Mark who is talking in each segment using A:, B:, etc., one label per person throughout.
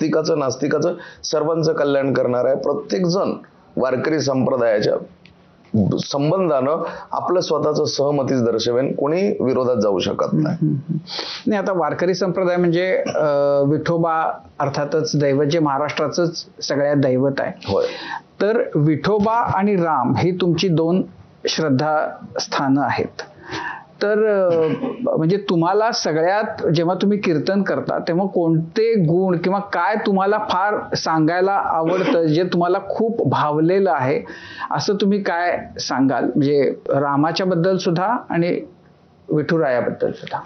A: आस्तिकाचं नास्तिकाचं सर्वांचं कल्याण करणार आहे. प्रत्येक जण वारकरी संप्रदायाच्या संबंधानं आपलं स्वतःचं सहमतीच दर्शवेन. कोणी विरोधात जाऊ शकत नाही.
B: नाही आता वारकरी संप्रदाय म्हणजे विठोबा अर्थातच दैवत जे महाराष्ट्राचंच सगळ्यात दैवत आहे.
A: होय.
B: तर विठोबा आणि राम ही तुमची दोन श्रद्धा स्थानं आहेत. तर म्हणजे तुम्हाला सगळ्यात जेव्हा तुम्ही कीर्तन करता तेव्हा कोणते गुण किंवा काय तुम्हाला फार सांगायला आवडतं जे तुम्हाला खूप भावलेलं आहे असं तुम्ही काय सांगाल? म्हणजे रामाच्या बद्दल सुद्धा आणि विठुरायाबद्दल सुद्धा.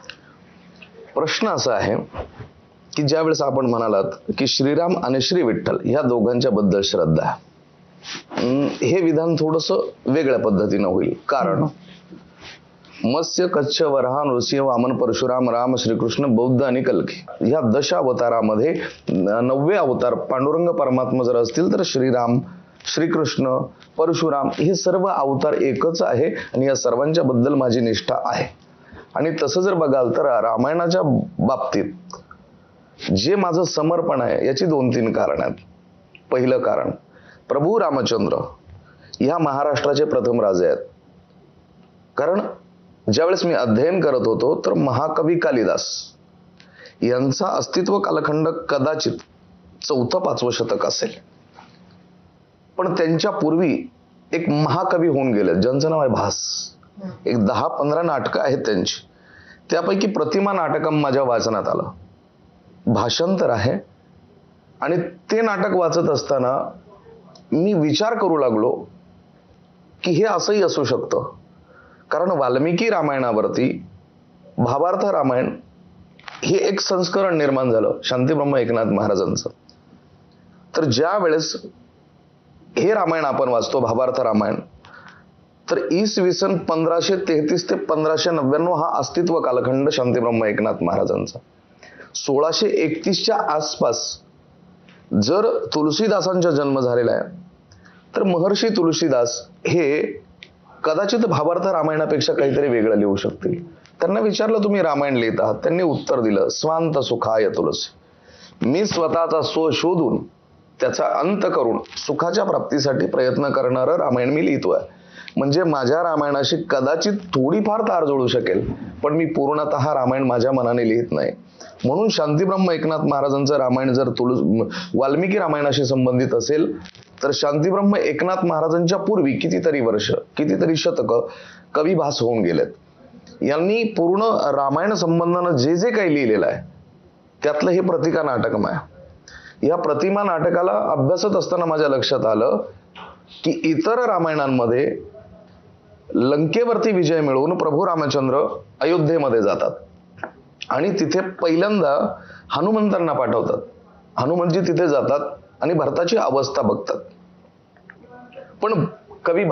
A: प्रश्न असा आहे की ज्या वेळेस आपण म्हणालात की श्रीराम आणि श्री विठ्ठल ह्या दोघांच्या बद्दल श्रद्धा हे विधान थोडस वेगळ्या पद्धतीनं होईल. कारण मत्स्य कच्छ वराह नृसिंह वामन परशुराम राम श्रीकृष्ण बौद्ध आणि कलकी ह्या दशावतारामध्ये नववे अवतार पांडुरंग परमात्मा जर असतील तर श्रीराम श्रीकृष्ण परशुराम हे सर्व अवतार एकच आहे आणि या सर्वांच्या बद्दल माझी निष्ठा आहे. आणि तसं जर बघाल तर रामायणाच्या बाबतीत जे माझं समर्पण आहे याची दोन तीन कारण आहेत. पहिलं कारण प्रभू रामचंद्र ह्या महाराष्ट्राचे प्रथम राजे आहेत. कारण ज्यावेळेस मी अध्ययन करत होतो तर महाकवी कालिदास यांचा अस्तित्व कालखंड कदाचित चौथं पाचवं शतक असेल. पण त्यांच्या पूर्वी एक महाकवी होऊन गेले ज्यांचं नाव आहे भास. एक दहा पंधरा नाटकं आहेत त्यांची. त्यापैकी प्रतिमा नाटक माझ्या वाचनात आलं. भाषांतर आहे. आणि ते नाटक वाचत असताना मी विचार करू लागलो की हे असंही असू शकतं. कारण वाल्मिकी रामायणावरती भावार्थ रामायण हे एक संस्करण निर्माण झालं शांतीब्रह्म एकनाथ महाराजांचं. तर ज्या वेळेस हे रामायण आपण वाचतो भावार्थ रामायण तर इसवी सन पंधराशे तेहतीस ते पंधराशे नव्याण्णव हा अस्तित्व कालखंड शांतीब्रह्म एकनाथ महाराजांचा. सोळाशे एकतीसच्या आसपास जर तुलसीदासांचा जन्म झालेला आहे तर महर्षी तुलसीदास हे कदाचित भावार्थ रामायणापेक्षा काहीतरी वेगळं लिहू शकतील. त्यांना विचारलं तुम्ही रामायण लिहित आहात. त्यांनी उत्तर दिलं स्वांत सुखाय तुलसी. मी स्वतःचा स्व शोधून त्याचा अंत करून सुखाच्या प्राप्तीसाठी प्रयत्न करणारं रामायण मी लिहितोय म्हणजे माझ्या रामायणाशी कदाचित थोडीफार तार जोडू शकेल पण मी पूर्णतः रामायण माझ्या मनाने लिहित नाही. म्हणून शांतीब्रह्म एकनाथ महाराजांचं रामायण जर तुळ वाल्मिकी रामायणाशी संबंधित असेल तर शांतीब्रह्म एकनाथ महाराजांच्या पूर्वी कितीतरी वर्ष कितीतरी शतकं कवी भास होऊन गेलेत. यांनी पूर्ण रामायण संबंधानं जे जे काही लिहिलेलं आहे त्यातलं हे प्रतिका नाटकम आहे. या प्रतिमा नाटकाला अभ्यासत असताना माझ्या लक्षात आलं की इतर रामायणांमध्ये लंकेवरती विजय मिळवून प्रभू रामचंद्र अयोध्येमध्ये जातात. आणि तिथे पहिल्यांदा हनुमंतांना पाठवतात. हनुमंतजी तिथे जातात. आणि भारताची अवस्था बघतात. पण कवी